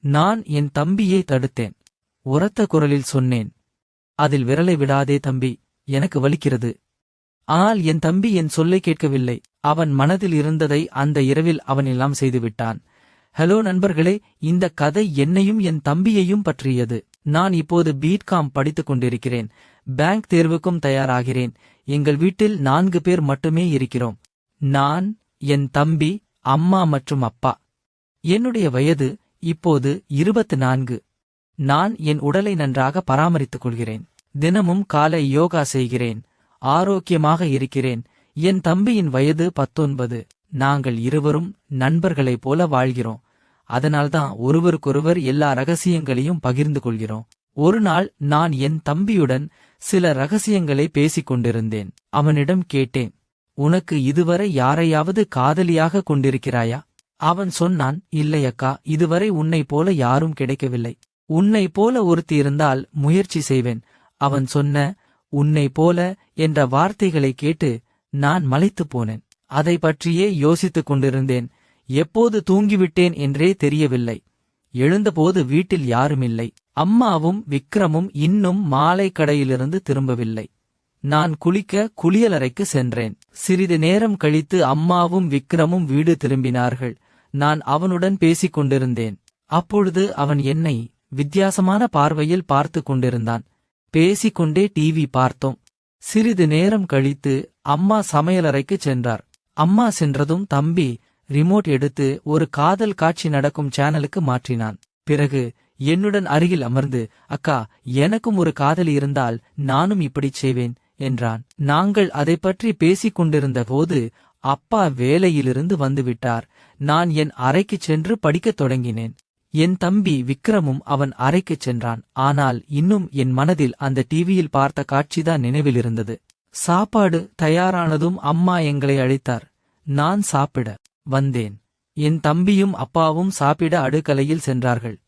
நான் என் தம்பியை தடுத்தேன். உரத்த குரலில் சொன்னேன். அதில் விரலை விடாதே தம்பி எனக்கு வலிக்கிறது. ஆனால் என் தம்பி என் சொல்லை கேட்கவில்லை. அவன் மனதில் இருந்ததை அந்த இரவில் அவன் எல்லாம் செய்துவிட்டான். ஹலோ நண்பர்களே இந்த கதை என்னையும் என் தம்பியையும் பற்றியது. நான் இப்போது பீட்காம் படித்துக் கொண்டிருக்கிறேன். பேங்க் தேர்வுக்கும் தயாராகிறேன். எங்கள் வீட்டில் நான்கு பேர் மட்டுமே இருக்கிறோம். நான் என் தம்பி அம்மா மற்றும் அப்பா. என்னுடைய வயது இப்போது இருபத்து நான்கு நான் என் உடலை நன்றாக பராமரித்துக் கொள்கிறேன். தினமும் காலை யோகா செய்கிறேன். ஆரோக்கியமாக இருக்கிறேன். என் தம்பியின் வயது பத்தொன்பது. நாங்கள் இருவரும் நண்பர்களைப் போல வாழ்கிறோம். அதனால்தான் ஒருவருக்கொருவர் எல்லா ரகசியங்களையும் பகிர்ந்து கொள்கிறோம். ஒரு நாள் நான் என் தம்பியுடன் சில ரகசியங்களை பேசிக் கொண்டிருந்தேன். அவனிடம் கேட்டேன் உனக்கு இதுவரை யாரையாவது காதலியாக கொண்டிருக்கிறாயா? அவன் சொன்னான் இல்லையக்கா இதுவரை உன்னைப் போல யாரும் கிடைக்கவில்லை. உன்னைப் போல ஒருத்தி இருந்தால் முயற்சி செய்வேன். அவன் சொன்ன உன்னை போல என்ற வார்த்தைகளை கேட்டு நான் மலைத்துப் போனேன். அதை பற்றியே யோசித்துக் கொண்டிருந்தேன். எப்போது தூங்கிவிட்டேன் என்றே தெரியவில்லை. எழுந்தபோது வீட்டில் யாருமில்லை. அம்மாவும் விக்ரமும் இன்னும் மாலை கடையிலிருந்து திரும்பவில்லை. நான் குளிக்க குளியலறைக்கு சென்றேன். சிறிது நேரம் கழித்து அம்மாவும் விக்ரமும் வீடு திரும்பினார்கள். நான் அவனுடன் பேசிக் கொண்டிருந்தேன். அப்பொழுது அவன் என்னை வித்தியாசமான பார்வையில் பார்த்து கொண்டிருந்தான். பேசிக்கொண்டே டிவி பார்த்தோம். சிறிது நேரம் கழித்து அம்மா சமையலறைக்கு சென்றார். அம்மா சென்றதும் தம்பி ரிமோட் எடுத்து ஒரு காதல் காட்சி நடக்கும் சேனலுக்கு மாற்றினான். பிறகு என்னுடன் அருகில் அமர்ந்து அக்கா எனக்கும் ஒரு காதலி இருந்தால் நானும் இப்படிச் செய்வேன் என்றான். நாங்கள் அதை பற்றி பேசிக் கொண்டிருந்த போது அப்பா வேலையிலிருந்து வந்துவிட்டார். நான் என் அறைக்குச் சென்று படிக்கத் தொடங்கினேன். என் தம்பி விக்ரமும் அவன் அறைக்குச் சென்றான். ஆனால் இன்னும் என் மனதில் அந்த டிவியில் பார்த்த காட்சிதான் நினைவில் இருந்தது. சாப்பாடு தயாரானதும் அம்மா எங்களை அழைத்தார். நான் சாப்பிட வந்தேன். என் தம்பியும் அப்பாவும் சாப்பிட அடுக்கலையில் சென்றார்கள்.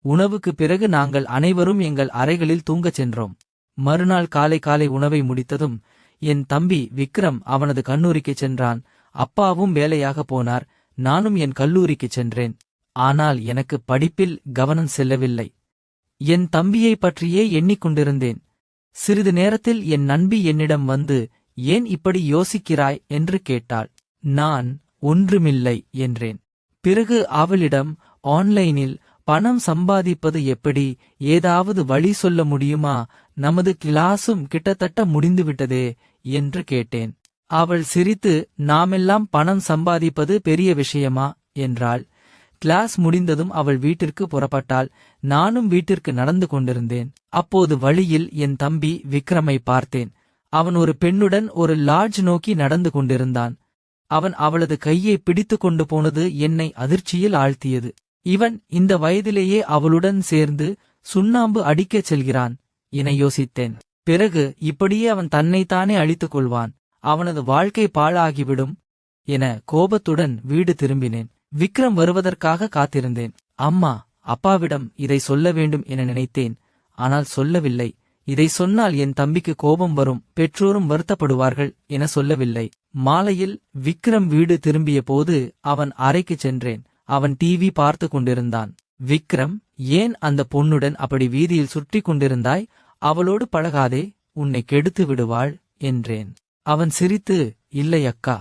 உணவுக்கு பிறகு நாங்கள் அனைவரும் எங்கள் அறைகளில் தூங்கச் சென்றோம். மறுநாள் காலை காலை உணவை முடித்ததும் என் தம்பி விக்ரம் அவனது கல்லூரிக்கு சென்றான். அப்பாவும் வேலையாக போனார். நானும் என் கல்லூரிக்குச் சென்றேன். ஆனால் எனக்கு படிப்பில் கவனம் செல்லவில்லை. என் தம்பியை பற்றியே எண்ணிக்கொண்டிருந்தேன் சிறிது நேரத்தில் என் நண்பி என்னிடம் வந்து ஏன் இப்படி யோசிக்கிறாய்? என்று கேட்டாள். நான் ஒன்றுமில்லை என்றேன். பிறகு அவளிடம் ஆன்லைனில் பணம் சம்பாதிப்பது எப்படி? ஏதாவது வழி சொல்ல முடியுமா? நமது கிளாஸும் கிட்டத்தட்ட முடிந்துவிட்டதே என்று கேட்டேன். அவள் சிரித்து நாமெல்லாம் பணம் சம்பாதிப்பது பெரிய விஷயமா? என்றாள். கிளாஸ் முடிந்ததும் அவள் வீட்டிற்கு புறப்பட்டாள். நானும் வீட்டிற்கு நடந்து கொண்டிருந்தேன். அப்போது வழியில் என் தம்பி விக்ரமை பார்த்தேன். அவன் ஒரு பெண்ணுடன் ஒரு லாட்ஜ் நோக்கி நடந்து கொண்டிருந்தான். அவன் அவளது கையை பிடித்துக் கொண்டு போனது என்னை அதிர்ச்சியில் ஆழ்த்தியது. இவன் இந்த வயதிலேயே அவளுடன் சேர்ந்து சுண்ணாம்பு அடிக்கச் செல்கிறான் என யோசித்தேன். பிறகு இப்படியே அவன் தன்னைத்தானே அழித்துக் கொள்வான் அவனது வாழ்க்கை பாழாகிவிடும் என கோபத்துடன் வீடு திரும்பினேன். விக்ரம் வருவதற்காக காத்திருந்தேன். அம்மா அப்பாவிடம் இதை சொல்ல வேண்டும் என நினைத்தேன் ஆனால் சொல்லவில்லை. இதை சொன்னால் என் தம்பிக்கு கோபம் வரும் பெற்றோரும் வருத்தப்படுவார்கள் என சொல்லவில்லை. மாலையில் விக்ரம் வீடு திரும்பிய போது அவன் அறைக்குச் சென்றேன். அவன் டிவி பார்த்து கொண்டிருந்தான். விக்ரம் ஏன் அந்த பொண்ணுடன் அப்படி வீதியில் சுற்றி கொண்டிருந்தாய்? அவளோடு பழகாதே உன்னை கெடுத்து விடுவாள் என்றேன். அவன் சிரித்து இல்லை அக்கா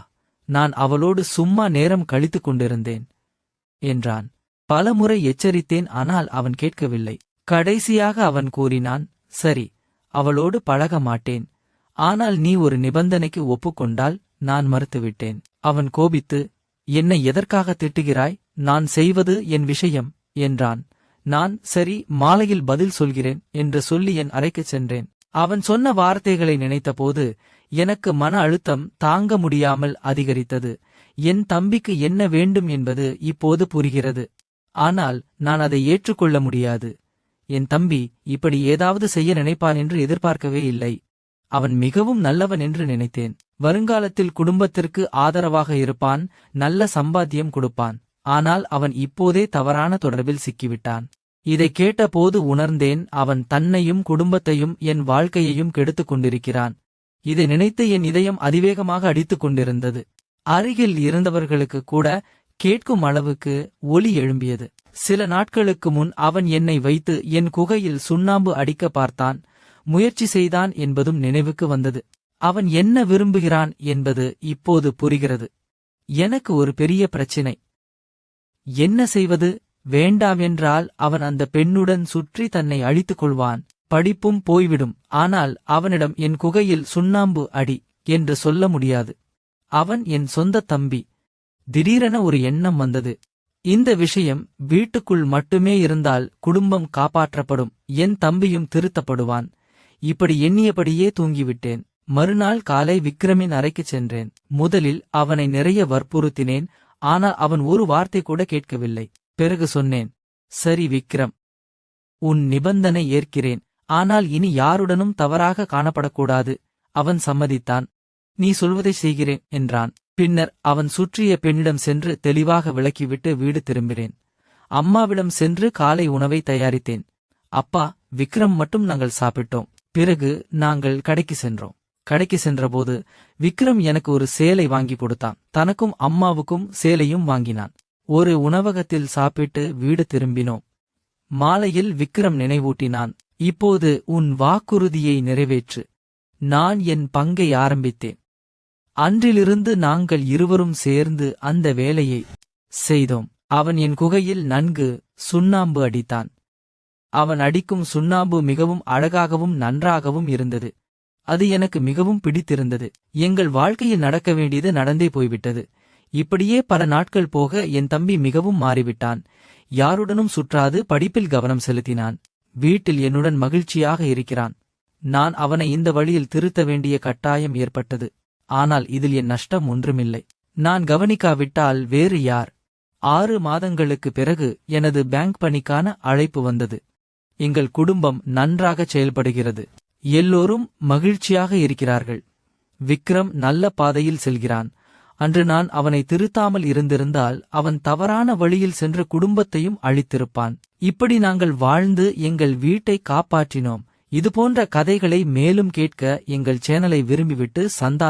நான் அவளோடு சும்மா நேரம் கழித்துக் கொண்டிருந்தேன் என்றான். பலமுறை எச்சரித்தேன் ஆனால் அவன் கேட்கவில்லை. கடைசியாக அவன் கூறினான் சரி அவளோடு பழக மாட்டேன். ஆனால் நீ ஒரு நிபந்தனைக்கு ஒப்புக்கொண்டால் நான் மறுத்துவிட்டேன். அவன் கோபித்து என்னை எதற்காக திட்டுகிறாய்? நான் செய்வது என் விஷயம் என்றான். நான் சரி மாலையில் பதில் சொல்கிறேன் என்று சொல்லி என் அறைக்குச் சென்றேன். அவன் சொன்ன வார்த்தைகளை நினைத்தபோது எனக்கு மன அழுத்தம் தாங்க முடியாமல் அதிகரித்தது. என் தம்பிக்கு என்ன வேண்டும் என்பது இப்போது புரிகிறது. ஆனால் நான் அதை ஏற்றுக்கொள்ள முடியாது. என் தம்பி இப்படி ஏதாவது செய்ய நினைப்பான் என்று எதிர்பார்க்கவே இல்லை. அவன் மிகவும் நல்லவன் என்று நினைத்தேன். வருங்காலத்தில் குடும்பத்திற்கு ஆதரவாக இருப்பான் நல்ல சம்பாத்தியம் கொடுப்பான். ஆனால் அவன் இப்போதே தவறான தொடர்பில் சிக்கிவிட்டான். இதை கேட்டபோது உணர்ந்தேன் அவன் தன்னையும் குடும்பத்தையும் என் வாழ்க்கையையும் கெடுத்துக் கொண்டிருக்கிறான். இதை நினைத்து என் இதயம் அதிவேகமாக அடித்துக் கொண்டிருந்தது. அருகில் இருந்தவர்களுக்கு கூட கேட்கும் அளவுக்கு ஒலி எழும்பியது. சில நாட்களுக்கு முன் அவன் என்னை வைத்து என் குகையில் சுண்ணாம்பு அடிக்க பார்த்தான். முயற்சி செய்தான் என்பதும் நினைவுக்கு வந்தது. அவன் என்ன விரும்புகிறான் என்பது இப்போது புரிகிறது. எனக்கு ஒரு பெரிய பிரச்சினை. என்ன செய்வது? வேண்டாவென்றால் அவன் அந்த பெண்ணுடன் சுற்றி தன்னை அழித்துக் கொள்வான் படிப்பும் போய்விடும். ஆனால் அவனிடம் என் குகையில் சுண்ணாம்பு அடி என்று சொல்ல முடியாது. அவன் என் சொந்த தம்பி. திடீரென ஒரு எண்ணம் வந்தது. இந்த விஷயம் வீட்டுக்குள் மட்டுமே இருந்தால் குடும்பம் காப்பாற்றப்படும். என் தம்பியும் திருத்தப்படுவான். இப்படி எண்ணியபடியே தூங்கிவிட்டேன். மறுநாள் காலை விக்ரமின் அறைக்குச் சென்றேன். முதலில் அவனை நிறைய வற்புறுத்தினேன். ஆனால் அவன் ஒரு வார்த்தை கூட கேட்கவில்லை. பிறகு சொன்னேன் சரி விக்ரம் உன் நிபந்தனை ஏற்கிறேன். ஆனால் இனி யாருடனும் தவறாக காணப்படக்கூடாது. அவன் சம்மதித்தான். நீ சொல்வதை செய்கிறேன் என்றான். பின்னர் அவன் சுற்றிய பெண்ணிடம் சென்று தெளிவாக விளக்கிவிட்டு வீடு திரும்பினேன். அம்மாவிடம் சென்று காலை உணவை தயாரித்தேன். அப்பா விக்ரம் மட்டும் நாங்கள் சாப்பிட்டோம். பிறகு நாங்கள் கடைக்கு சென்றோம். கடைக்கு சென்றபோது விக்ரம் எனக்கு ஒரு சேலை வாங்கி கொடுத்தான். தனக்கும் அம்மாவுக்கும் சேலையும் வாங்கினான். ஒரு உணவகத்தில் சாப்பிட்டு வீடு திரும்பினோம். மாலையில் விக்ரம் நினைவூட்டினான். இப்போது உன் வாக்குறுதியை நிறைவேற்று. நான் என் பங்கை ஆரம்பித்தேன். அன்றிலிருந்து நாங்கள் இருவரும் சேர்ந்து அந்த வேலையை செய்தோம். அவன் என் குகையில் நன்கு சுண்ணாம்பு அடித்தான். அவன் அடிக்கும் சுண்ணாம்பு மிகவும் அழகாகவும் நன்றாகவும் இருந்தது. அது எனக்கு மிகவும் பிடித்திருந்தது. எங்கள் வாழ்க்கையில் நடக்க வேண்டியது நடந்தே போய்விட்டது. இப்படியே பல நாட்கள் போக என் தம்பி மிகவும் மாறிவிட்டான். யாருடனும் சுற்றாது படிப்பில் கவனம் செலுத்தினான். வீட்டில் என்னுடன் மகிழ்ச்சியாக இருக்கிறான். நான் அவனை இந்த வழியில் திருத்த வேண்டிய கட்டாயம் ஏற்பட்டது. ஆனால் இதில் என் நஷ்டம் ஒன்றுமில்லை. நான் கவனிக்காவிட்டால் வேறு யார்? ஆறு மாதங்களுக்கு பிறகு எனது பேங்க் பணிக்கான அழைப்பு வந்தது. எங்கள் குடும்பம் நன்றாக செயல்படுகிறது. எல்லோரும் மகிழ்ச்சியாக இருக்கிறார்கள். விக்ரம் நல்ல பாதையில் செல்கிறான். அன்று நான் அவனை திருத்தாமல் இருந்திருந்தால் அவன் தவறான வழியில் சென்ற குடும்பத்தையும் அழித்திருப்பான். இப்படி நாங்கள் வாழ்ந்து எங்கள் வீட்டை காப்பாற்றினோம். இதுபோன்ற கதைகளை மேலும் கேட்க எங்கள் சேனலை விரும்பிவிட்டு சந்தா